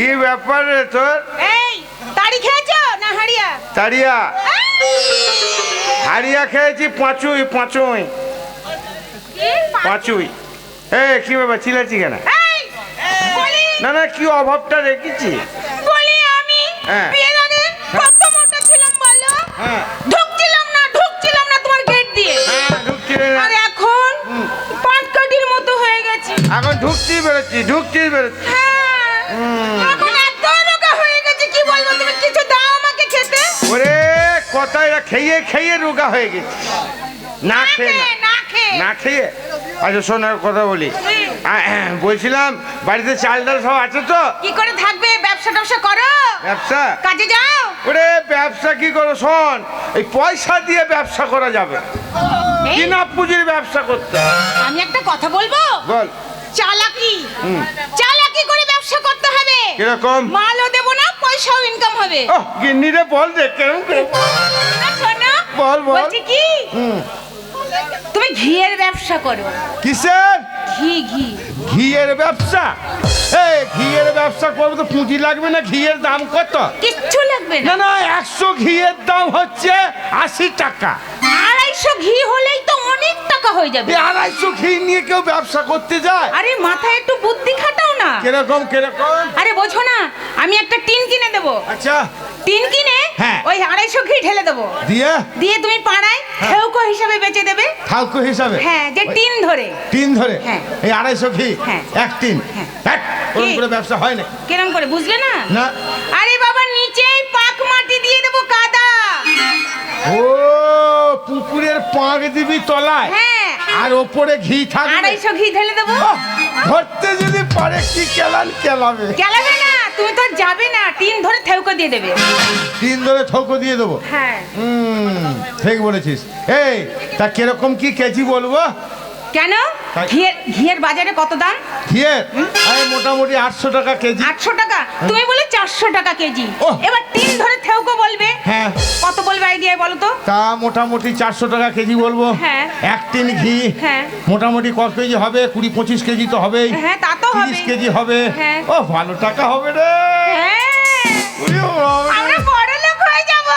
কি ব্যাপার রে তোর? এই তাড়ি খেয়েছো না হাড়িয়া? তাড়িয়া হারিয়া খেয়েছি পাঁচুই পাঁচুই। পাঁচুই। এ কি ব্যাপার চিলাচ্ছি কেন? না না কি অভাবটা রেখেছি? বলি আমি হ্যাঁ। বিয়ের আগে কত মোটা ছিলাম বলো? হ্যাঁ। ঢুকছিলাম না ঢুকছিলাম না তোমার গেট দিয়ে। হ্যাঁ আর এখন পাঁচ মতো হয়ে গেছে। এখন ঢুকতেই বেরোচ্ছি ঢুকতেই বেরোচ্ছি কথায় খেয়ে খেয়ে রোগা হয়ে গেছি। না খেয়ে না খেয়ে। আচ্ছা শোনার কথা বলি। বলছিলাম বাড়িতে চাল ডাল সব আছে তো? কি করে থাকবে? ব্যবসা টবসা করো? ব্যবসা? কাজে যাও। ওরে ব্যবসা কি করো? শোন এই পয়সা দিয়ে ব্যবসা করা যাবে কিনা পুঁজির ব্যবসা করতে আমি একটা কথা বলব? বল। চালাকি। চালাকি করে ব্যবসা করতে হবে। কীরকম? মালও দেবো না পয়সাও ইনকাম হবে। গিন্নিরে বল দে কেমন বল, বল। বলছি কি। তুমি ঘিয়ের ব্যবসা করো। কিসের? ঘি ঘি। ঘিয়ের ব্যবসা? এই ঘিয়ের ব্যবসা করব তো পুঁজি লাগবে না? ঘিয়ের দাম কত? কিচ্ছু লাগবে না। না না একশো ঘিয়ের দাম হচ্ছে আশি টাকা। আড়াইশো ঘি হলেই তো অনেক টাকা হয়ে যাবে। আড়াইশো ঘি নিয়ে কেউ ব্যবসা করতে যায়? আরে মাথায় একটু বুদ্ধি খাটাও না। কীরকম কীরকম? আরে বোঝো না আমি একটা টিন কিনে দেবো। আচ্ছা। টিন কিনে হ্যাঁ। ওই আড়াইশো ঘি ঢেলে দেবো। দিয়ে? দিয়ে তুমি পাড়ায় হ্যাঁ। খেউকো হিসাবে বেচে দেবে। ঠাকুর হিসাবে? হ্যাঁ যে টিন ধরে। টিন ধরে? হ্যাঁ। এই আড়াইশো ঘি। এক টিন? হ্যাঁ। ওরকম করে ব্যবসা হয় না। কিরম করে বুঝলে না? না। আরে বাবা নিচেই পাক মাটি দিয়ে দেবো কাদা। ও পাঁক দিবি তলায়। হ্যাঁ। আর ওপরে ঘি থাকবে। আড়াইশো ঘি ঢেলে দেবো। ধরতে যদি পারে কি কেলান কেলাবে? গেলাবে না তুমি তো যাবে না টিন ধরে থেউকো দিয়ে দেবে। তিন ধরে থৌকো দিয়ে দেবো। হ্যাঁ। ঠিক বলেছিস। এই তা কীরকম কি কেজি বলব? কেন? ঘিয়ের ঘিয়ের বাজারে কত দাম? ঘিয়ের আরে মোটামুটি আটশো টাকা কেজি। আটশো টাকা? তুমি বলে চারশো টাকা কেজি। এবার টিন ধরে থেউকো বলবে? আইডিয়ায় বলো তো? তা মোটামুটি চারশো টাকা কেজি বলব। হ্যাঁ। এক টিন ঘি। হ্যাঁ। মোটামুটি কত কেজি হবে? কুড়ি পঁচিশ কেজি তো হবেই। হ্যাঁ তা তো হবে তিরিশ কেজি হবে। ও ভালো টাকা হবে রে। আমরা বড় লোক হয়ে যাব।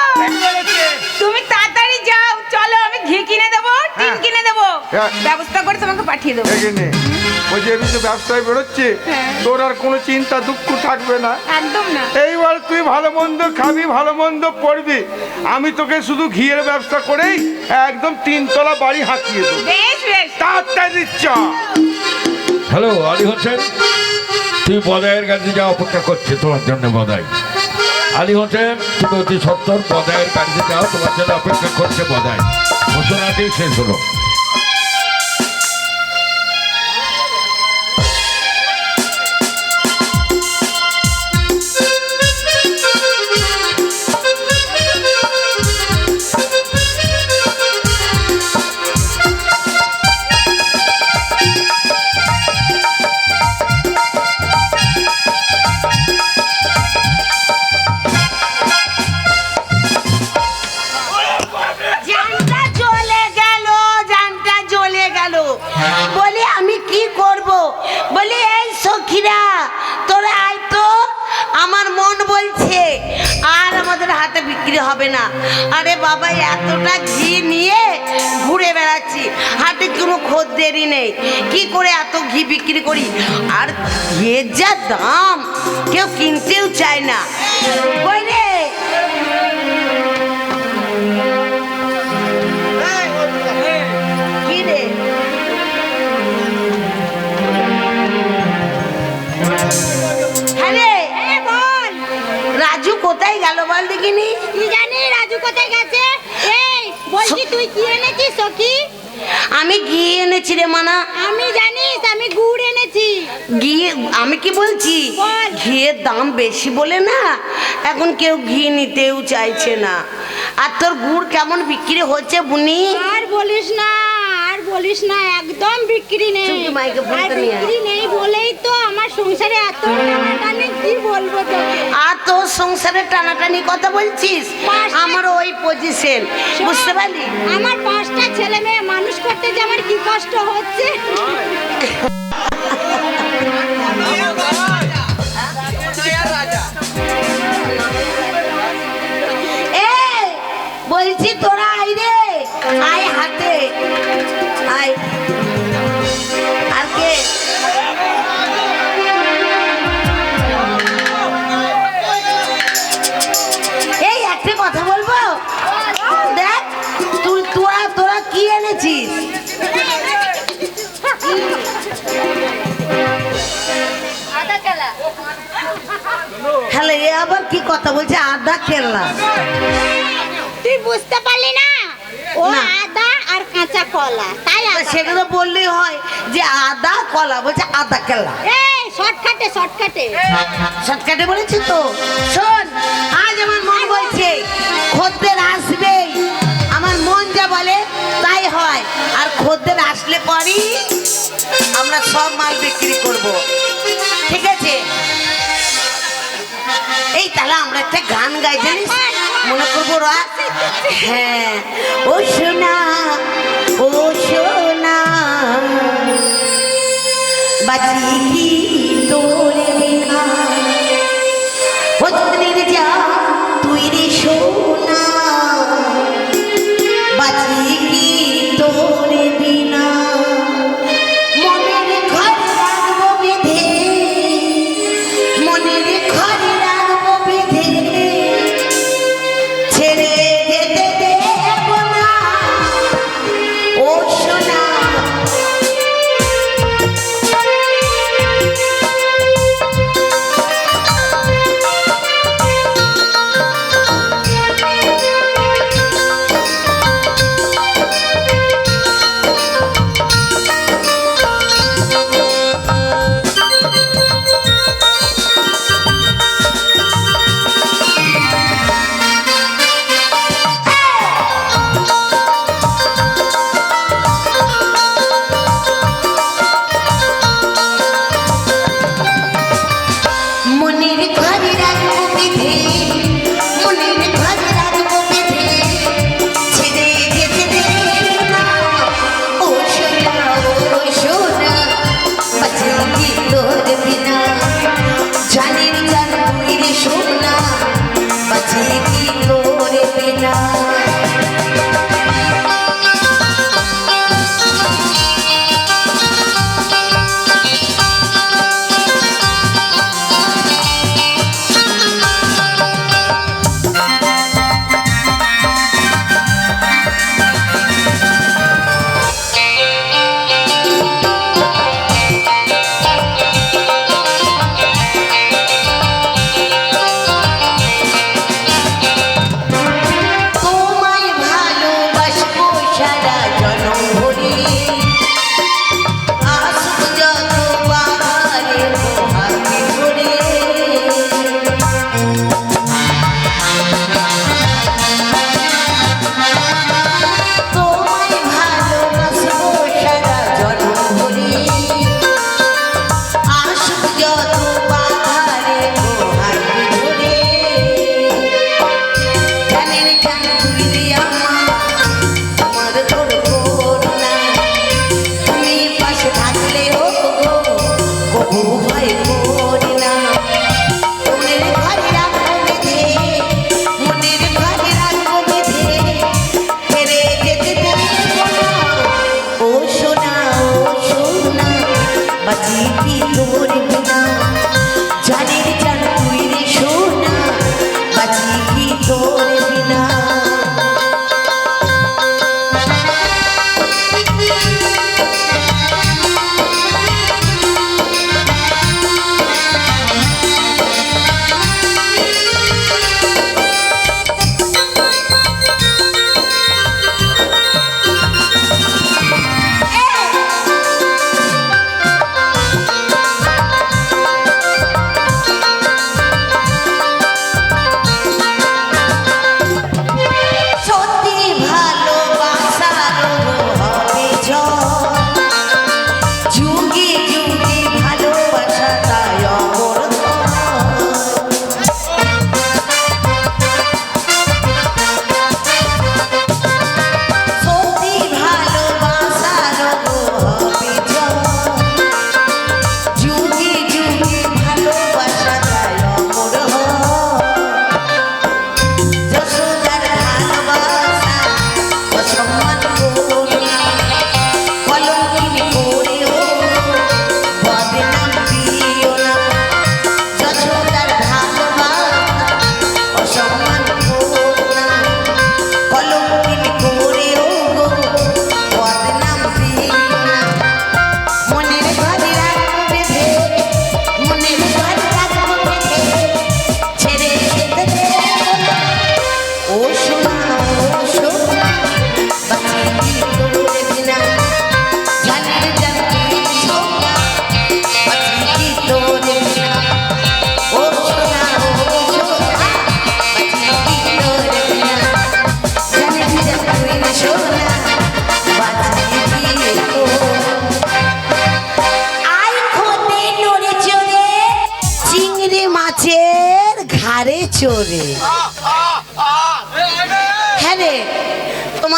ব্যবস্থা করে তোমাকে পাঠিয়ে দেবো। এখানে ওই যে এমনি ব্যবসায় বেরোচ্ছে হ্যাঁ। তোর আর কোনো চিন্তা দুঃখ থাকবে না। একদম না। এইবার তুই ভালো মন্দ খাবি ভালো মন্দ পড়বি আমি তোকে শুধু ঘিয়ের ব্যবসা করেই একদম তিনতলা বাড়ি হাঁকিয়ে দেবো। বেশ বেশ। তাড়াতাড়ি চ হ্যালো আলী হোসেন। তুই বদায়ের কাছে যা অপেক্ষা করছে তোমার জন্য বদায়। আলী হোসেন তুমি অতি সত্তর বদায়ের কাছে যাও তোমার জন্য অপেক্ষা করছে বদাই ঘোষণাটি শেষ হলো। ঘি বিক্রি করি। আর ঘিয়ের যা দাম কেউ কিনতেও চায় না। কই আমি কি বলছি? ঘিয়ের দাম বেশি বলে না? এখন কেউ ঘি নিতেও চাইছে না। আর তোর গুড় কেমন বিক্রি হচ্ছে বুনি? আর বলিস না আর বলিস না একদম বিক্রি নেই। বিক্রি নেই বলেই তো আমার সংসারে এত টানাটানি কি বলব তোকে? আর তোর সংসারে টানাটানি কথা বলছিস? আমার ওই পজিশন বুঝতে পারলি? আমার পাঁচটা ছেলে মেয়ে মানুষ করতে যে আমার কি কষ্ট হচ্ছে? শালা এ আবার কি কথা বলছে? আদা খেলনা তুই বুঝতে পারলি না? ও আদা আর কাঁচা কলা। তাই সেটা তো বললেই হয় যে আদা কলা বলছে আদা খেলনা এ শর্টকাটে শর্টকাটে। শর্টকাটে বলেছি তো। শোন আজ আমার মন বলছে খদ্দের আসবে আমার মন যা বলে তাই হয়। আর খদ্দের আসলে পরই আমরা সব মাল বিক্রি করব। ঠিক আছে? এই তাহলে আমরা একটা গান গাই, জানিস? মনে করব হ্যাঁ। ও সোনা ও সোনা, বাজি তোর?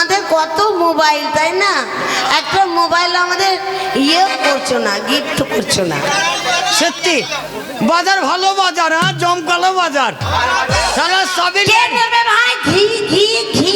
তোমাদের কত মোবাইল তাই না? একটা মোবাইল আমাদের ইয়ে করছ না গিফট করছ না। সত্যি? বাজার ভালো বাজার হ্যাঁ? জমকালো বাজার। সারা সবই ভাই? ঘি ঘি ঘি।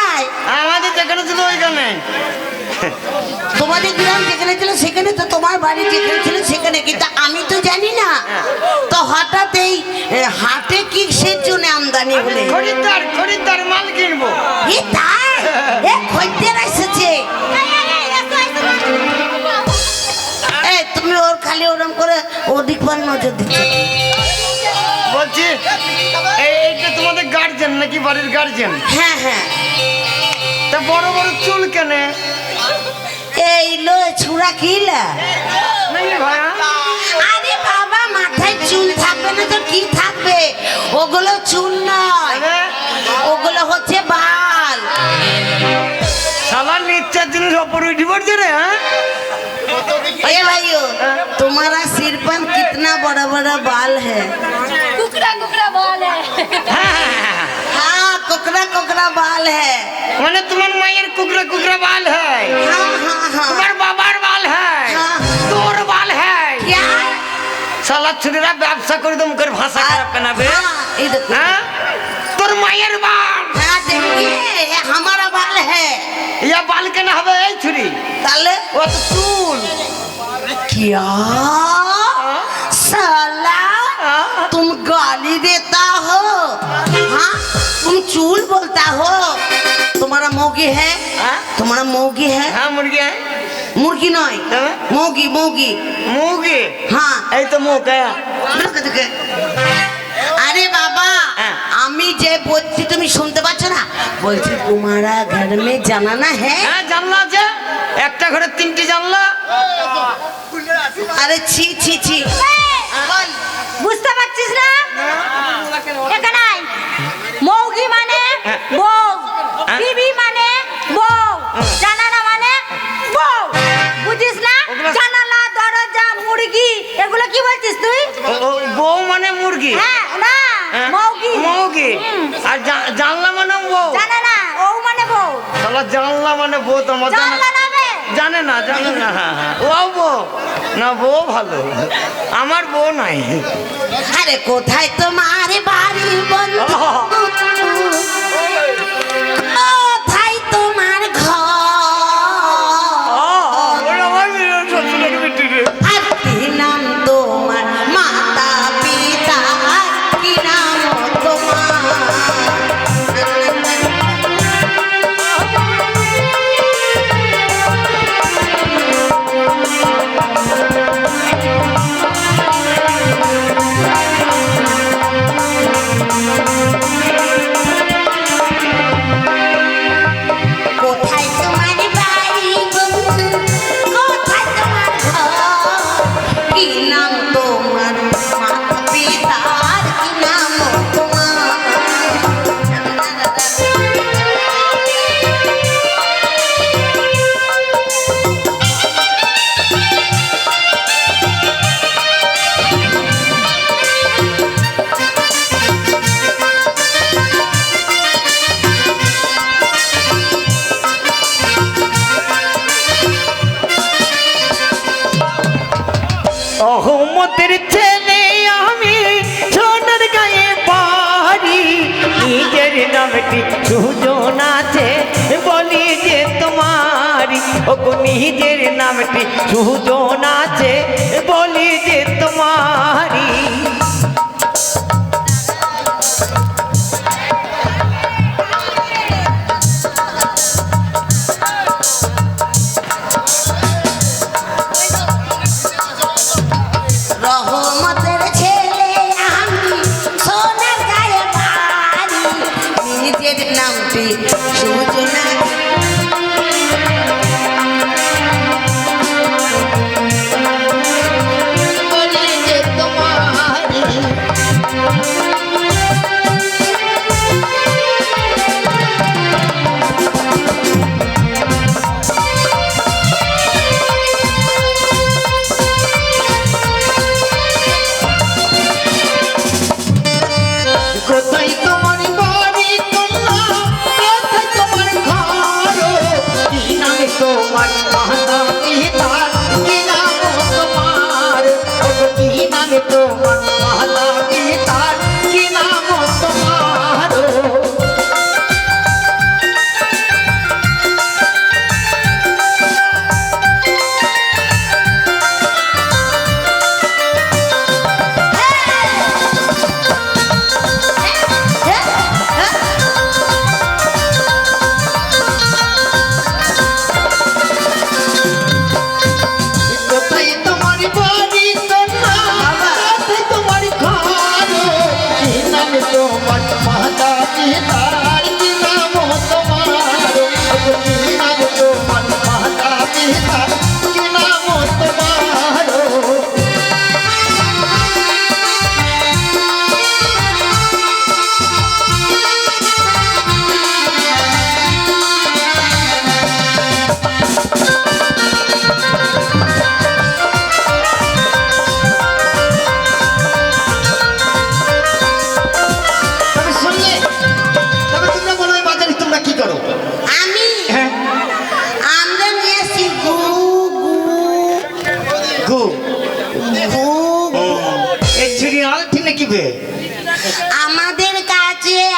আমাদের যেখানে ছিল ওইখানে। তোমাদের গ্রাম যেখানে ছিল সেখানে তো তোমার বাড়ি যেখানে ছিল সেখানে। কিন্তু আমি তো জানি না। তো হঠাৎ এই হাটে কিসের জন্য আমদানি হলে? খরিদ্দার খরিদ্দার মাল কিনবো। এ তাই? এ খদ্দের এসেছে। এ তুমি ওর খালি ওরম করে ওদিক নজর দিচ্ছ। বলছি এই এইটা তোমাদের গার্জেন নাকি বাড়ির গার্জেন হ্যাঁ হ্যাঁ তা বড় বড় চুল কেনে এই লো ছুরা কিলা নাকি ভাইয়া আরে বাবা মাথায় চুল থাকবে না তো কি থাকবে ওগুলো চুল নয় হ্যাঁ? ওগুলো হচ্ছে বাল সালা নিচ্ছার জিনিস ওপর উঠি পড়ছে রে হ্যাঁ ए भाइयों तुम्हारा सिर पर कितना बड़ा बड़ा बाल है हाँ कुकरा कुकरा बाल है। मैंने तुम्हारे मायर कुकरा कुकरा बाल है। हाँ हाँ हाँ। तुम्हारे बाल है। हाँ। तोर बाल है। क्या? साला छुरीरा व्यवसा कर तुम कर भाषा खराब करना बे। हाँ, हाँ, हाँ तोर मायर बाल। हाँ हमारा बाल है। या बाल के ना हवे छुरी? ताले वो तो तूल क्या? साला तुम गाली देता हो हाँ तुम चूल बोलता हो तुम्हारा मौगी है हाँ? तुम्हारा मौगी है হ্যাঁ মুরগি হ্যাঁ मुर्गी नहीं हाँ? मौगी मौगी মুরগি हाँ এই তো মুখ হ্যাঁ দেখো, দেখো। আরে বাবা হ্যাঁ। আমি যে বলছি তুমি শুনতে পাচ্ছ না বলছি তোমারা ঘর মে জানা না হ্যাঁ হ্যাঁ জানলা আছে একটা ঘরে তিনটি জানলা আরে ছি ছি ছি বল বুঝতে পারছিস না এখানে আয়। মৌগি মানে বউ। বিবি মানে বউ। জানালা মানে বউ। বুঝিস না? জানালা দরজা মুরগি এগুলো কি বলছিস তুই? বউ মানে মুরগি। হ্যাঁ না হ্যাঁ? মৌগি। মৌগি। আর জানলা মানে বউ। জানালা ও মানে বউ। শালা জানলা মানে বউ তোমার জানা জানলা জানে না জানে না। হ্যাঁ হ্যাঁ ও বউ। না বউ ভালো। আমার বউ নাই। আরে কোথায় তোমার বাড়ি বন্ধু?